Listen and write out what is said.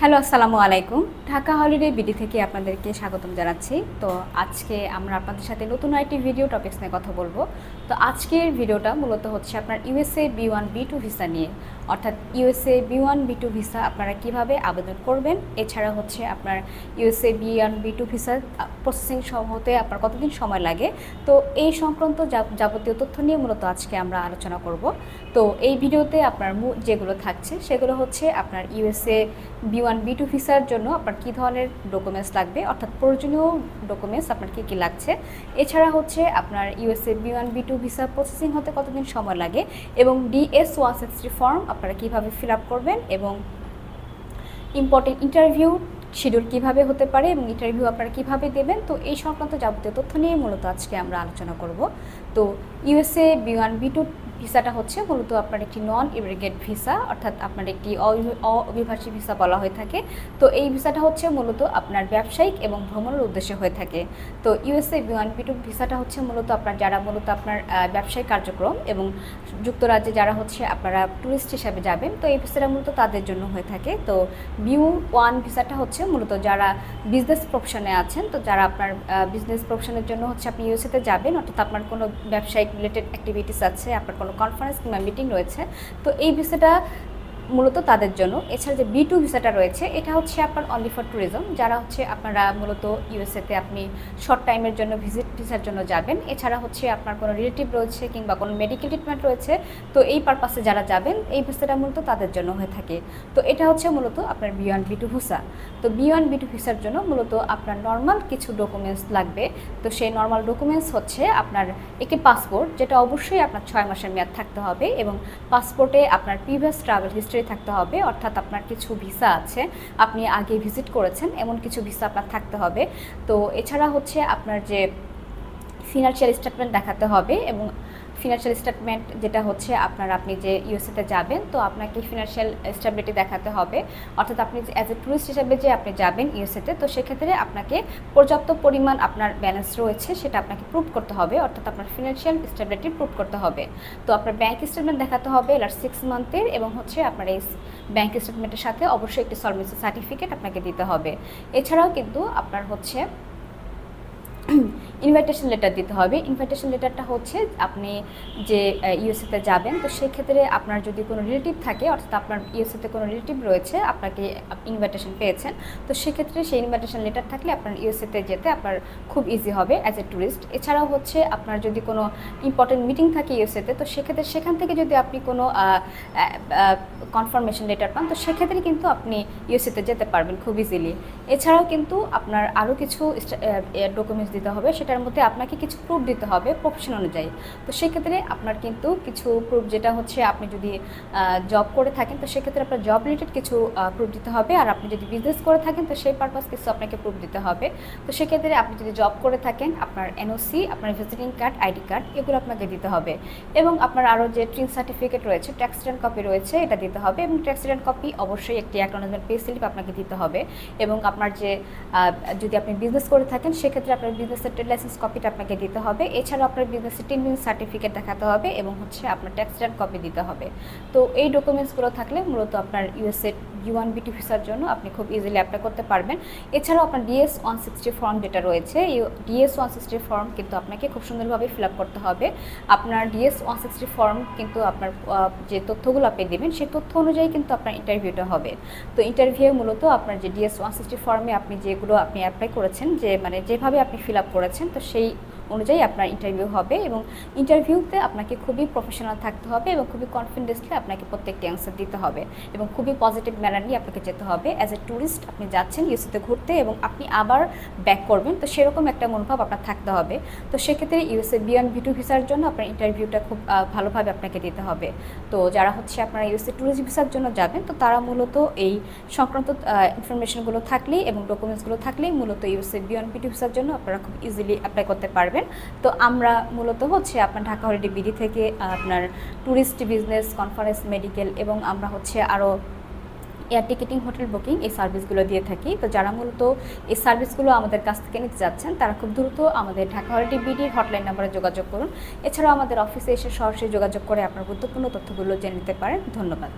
Hello, আসসালামু আলাইকুম। Dhaka holiday BD থেকে আপনাদেরকে স্বাগতম জানাচ্ছি। তো আজকে আমরা আপনাদের সাথে নতুন একটি ভিডিও টপিক্স নিয়ে কথা বলব। তো আজকের ভিডিওটা মূলত হচ্ছে আপনার USA B one, B two visa নিয়ে। অর্থাৎ USA B one B two visa আপনারা কীভাবে আবেদন করবেন? এছাড়া হচ্ছে আপনার USA B one B two visa processing হতে আপনার কতদিন সময় লাগে? তো এই সংক্রান্ত যাবতীয় তথ্য নিয়ে মূলত আজকে আমরা আলোচনা করব। তো এই ভিডিওতে আপনার যেগুলো থাকছে, সেগুলো হচ্ছে আপনার USA B one B two ভিসার জন্য আপনার কী ধরনের ডকুমেন্টস লাগবে? অর্থাৎ প্রয়োজনীয় ডকুমেন্টস আপনার কী কী লাগছে? এছাড়া হচ্ছে আপনার USA B one B two visa processing হতে কতদিন সময় লাগে? এবং ডিএস ওয়ান সিক্সটি ফর্ম আপনারা কীভাবে ফিল আপ করবেন এবং ইম্পর্টেন্ট ইন্টারভিউ শিডিউল কীভাবে হতে পারে এবং ইন্টারভিউ আপনারা কীভাবে দেবেন, তো এই সংক্রান্ত যাবতীয় তথ্য নিয়ে মূলত আজকে আমরা আলোচনা করব। তো USA B one B two ভিসাটা হচ্ছে মূলত আপনার একটি নন ইমিগ্রেট ভিসা অর্থাৎ আপনার একটি অভিবাসী ভিসা বলা হয়ে থাকে। তো এই ভিসাটা হচ্ছে মূলত আপনার ব্যবসায়িক এবং ভ্রমণের উদ্দেশ্যে হয়ে থাকে। তো ইউএসএ ওয়ান বি টু ভিসাটা হচ্ছে মূলত আপনার যারা মূলত আপনার ব্যবসায়িক কার্যক্রম এবং যুক্তরাজ্যে যারা হচ্ছে আপনারা ট্যুরিস্ট হিসাবে যাবেন, তো এই ভিসাটা মূলত তাদের জন্য হয়ে থাকে। তো বিউ ওয়ান ভিসাটা হচ্ছে মূলত যারা বিজনেস প্রফেশনে আছেন, তো যারা আপনার বিজনেস প্রফেশনের জন্য হচ্ছে আপনি ইউএসএতে যাবেন, অর্থাৎ আপনার কোনো ব্যবসায়িক রিলেটেড অ্যাক্টিভিটিস আছে, আপনার কোনো কনফারেন্স কিংবা মিটিং রয়েছে। তো এই ভিসাটা মূলত তাদের জন্য। এছাড়া যে বি টু ভিসাটা রয়েছে, এটা হচ্ছে আপনার অনলি ফর ট্যুরিজম যারা হচ্ছে আপনারা মূলত ইউএসএতে আপনি শর্ট টাইমের জন্য ভিজিট ভিসার জন্য যাবেন। এছাড়া হচ্ছে আপনার কোনো রিলেটিভ রয়েছে কিংবা কোনো মেডিকেল ট্রিটমেন্ট রয়েছে, তো এই পারপাসে যারা যাবেন, এই ভিসাটা মূলত তাদের জন্য হয়ে থাকে। তো এটা হচ্ছে মূলত আপনার B one B two visa. তো বি ওয়ান বি টু ভিসার জন্য মূলত আপনার নর্মাল কিছু ডকুমেন্টস লাগবে। তো সেই নর্মাল ডকুমেন্টস হচ্ছে আপনার একটি পাসপোর্ট যেটা অবশ্যই আপনার ছয় মাসের মেয়াদ থাকতে হবে এবং পাসপোর্টে আপনার প্রিভিয়াস ট্রাভেল হিস্ট্রি থাকতে হবে, অর্থাৎ আপনার কিছু ভিসা আছে, আপনি আগে ভিজিট করেছেন, এমন কিছু ভিসা আপনার থাকতে হবে। তো এছাড়া হচ্ছে আপনার যে ফিনান্সিয়াল স্টেটমেন্ট দেখাতে হবে এবং ফিনান্সিয়াল স্টেটমেন্ট যেটা হচ্ছে আপনার আপনি যে ইউএসএতে যাবেন, তো আপনাকে ফিনান্সিয়াল স্টেবিলিটি দেখাতে হবে। অর্থাৎ আপনি অ্যাজ এ ট্যুরিস্ট হিসেবে যে আপনি যাবেন ইউএসএতে তো সেক্ষেত্রে আপনাকে পর্যাপ্ত পরিমাণ আপনার ব্যালেন্স রয়েছে, সেটা আপনাকে প্রুভ করতে হবে। অর্থাৎ আপনার ফিনান্সিয়াল স্টেবিলিটি প্রুভ করতে হবে। তো আপনার ব্যাংক স্টেটমেন্ট দেখাতে হবে লাস্ট সিক্স মান্থের এবং হচ্ছে আপনার এই ব্যাংক স্টেটমেন্টের সাথে অবশ্যই একটি সলভেন্সি সার্টিফিকেট আপনাকে দিতে হবে। এছাড়াও কিন্তু আপনার হচ্ছে ইনভাইটেশন লেটার দিতে হবে। ইনভাইটেশন লেটারটা হচ্ছে আপনি যে ইউএসএতে যাবেন, তো সেক্ষেত্রে আপনার যদি কোনো রিলেটিভ থাকে, অর্থাৎ আপনার ইউএসএতে কোনো রিলেটিভ রয়েছে, আপনাকে ইনভাইটেশন পেয়েছেন, তো সেক্ষেত্রে সেই ইনভাইটেশন লেটার থাকলে আপনার ইউএসএতে যেতে আপনার খুব ইজি হবে অ্যাজ এ ট্যুরিস্ট এছাড়াও হচ্ছে আপনার যদি কোনো ইম্পর্টেন্ট মিটিং থাকে ইউএসএতে তো সেক্ষেত্রে সেখান থেকে যদি আপনি কোনো কনফার্মেশন লেটার পান, তো সেক্ষেত্রে কিন্তু আপনি ইউএসএতে যেতে পারবেন খুব ইজিলি এছাড়াও কিন্তু আপনার আরও কিছু ডকুমেন্টস দিতে হবে সেটার মধ্যে আপনাকে কিছু প্রুফ দিতে হবে প্রফেশন অনুযায়ী। তো সেক্ষেত্রে আপনার কিন্তু কিছু প্রুফ যেটা হচ্ছে আপনি যদি জব করে থাকেন, তো সেক্ষেত্রে আপনার জব রিলেটেড কিছু প্রুফ দিতে হবে। আর আপনি যদি বিজনেস করে থাকেন, তো সেই পারপাস কিছু আপনাকে প্রুফ দিতে হবে। তো সেক্ষেত্রে আপনি যদি জব করে থাকেন, আপনার এনওসি আপনার ভিজিটিং কার্ড আইডি কার্ড এগুলো আপনাকে দিতে হবে। এবং আপনার আরও যে ট্রিন সার্টিফিকেট রয়েছে ট্যাক্স রিটার্ন কপি রয়েছে, এটা দিতে হবে। এবং ট্যাক্স রিটার্ন কপি অবশ্যই একটি অ্যাকনোলজমেন্ট পে স্লিপ আপনাকে দিতে হবে। এবং আপনার যে যদি আপনি বিজনেস করে থাকেন, সেক্ষেত্রে আপনার বিজনেসের লাইসেন্স কপিটা আপনাকে দিতে হবে। এছাড়াও আপনার বিজনেস টিন সার্টিফিকেট দেখাতে হবে এবং হচ্ছে আপনার ট্যাক্স কপি দিতে হবে। তো এই ডকুমেন্টসগুলো থাকলে মূলত আপনার ইউএসএ ইউ ওয়ান বিটি ভিসার জন্য আপনি খুব ইজিলি অ্যাপ্লাই করতে পারবেন। এছাড়াও আপনার ডিএস ওয়ান সিক্সটি ফর্ম যেটা রয়েছে, এই ডিএস ওয়ান সিক্সটি ফর্ম কিন্তু আপনাকে খুব সুন্দরভাবে ফিল আপ করতে হবে। আপনার ডিএস ওয়ান সিক্সটি ফর্ম কিন্তু আপনার যে তথ্যগুলো আপনি দেবেন, সেই তথ্য অনুযায়ী কিন্তু আপনার ইন্টারভিউটা হবে। তো ইন্টারভিউ মূলত আপনার যে ডিএস ওয়ান সিক্সটি ফর্মে আপনি যেগুলো আপনি অ্যাপ্লাই করেছেন, যে মানে যেভাবে আপনি ফিল আপ করেছেন, তো সেই অনুযায়ী আপনার ইন্টারভিউ হবে এবং ইন্টারভিউতে আপনাকে খুবই প্রফেশনাল থাকতে হবে এবং খুবই কনফিডেন্সলি আপনাকে প্রত্যেকটি অ্যান্সার দিতে হবে এবং খুবই পজিটিভ ম্যানার নিয়ে আপনাকে যেতে হবে। অ্যাজ এ ট্যুরিস্ট আপনি যাচ্ছেন ইউএসএতে ঘুরতে এবং আপনি আবার ব্যাক করবেন, তো সেরকম একটা মনোভাব আপনার থাকতে হবে। তো সেক্ষেত্রে ইউএসএ বিয়ান ভিটু ভিসার জন্য আপনার ইন্টারভিউটা খুব ভালোভাবে আপনাকে দিতে হবে। তো যারা হচ্ছে আপনারা ইউএসএ ট্যুরিস্ট ভিসার জন্য যাবেন, তো তারা মূলত এই সংক্রান্ত ইনফরমেশনগুলো থাকলেই এবং ডকুমেন্টসগুলো থাকলেই মূলত ইউএসএ বিয়ান ভিটু ভিসার জন্য আপনারা খুব ইজিলি অ্যাপ্লাই করতে পারবেন। তো আমরা মূলত হচ্ছে আপনার ঢাকা হলিডে বিডি থেকে আপনার ট্যুরিস্ট বিজনেস কনফারেন্স মেডিকেল এবং আমরা হচ্ছে আরও এয়ার টিকিটিং হোটেল বুকিং এই সার্ভিসগুলো দিয়ে থাকি। তো যারা মূলত এই সার্ভিসগুলো আমাদের কাছ থেকে নিতে যাচ্ছেন, তারা খুব দ্রুত আমাদের ঢাকা হলিডে বিডির হটলাইন নাম্বারে যোগাযোগ করুন। এছাড়াও আমাদের অফিসে এসে সরাসরি যোগাযোগ করে আপনার গুরুত্বপূর্ণ তথ্যগুলো জেনে নিতে পারেন। ধন্যবাদ।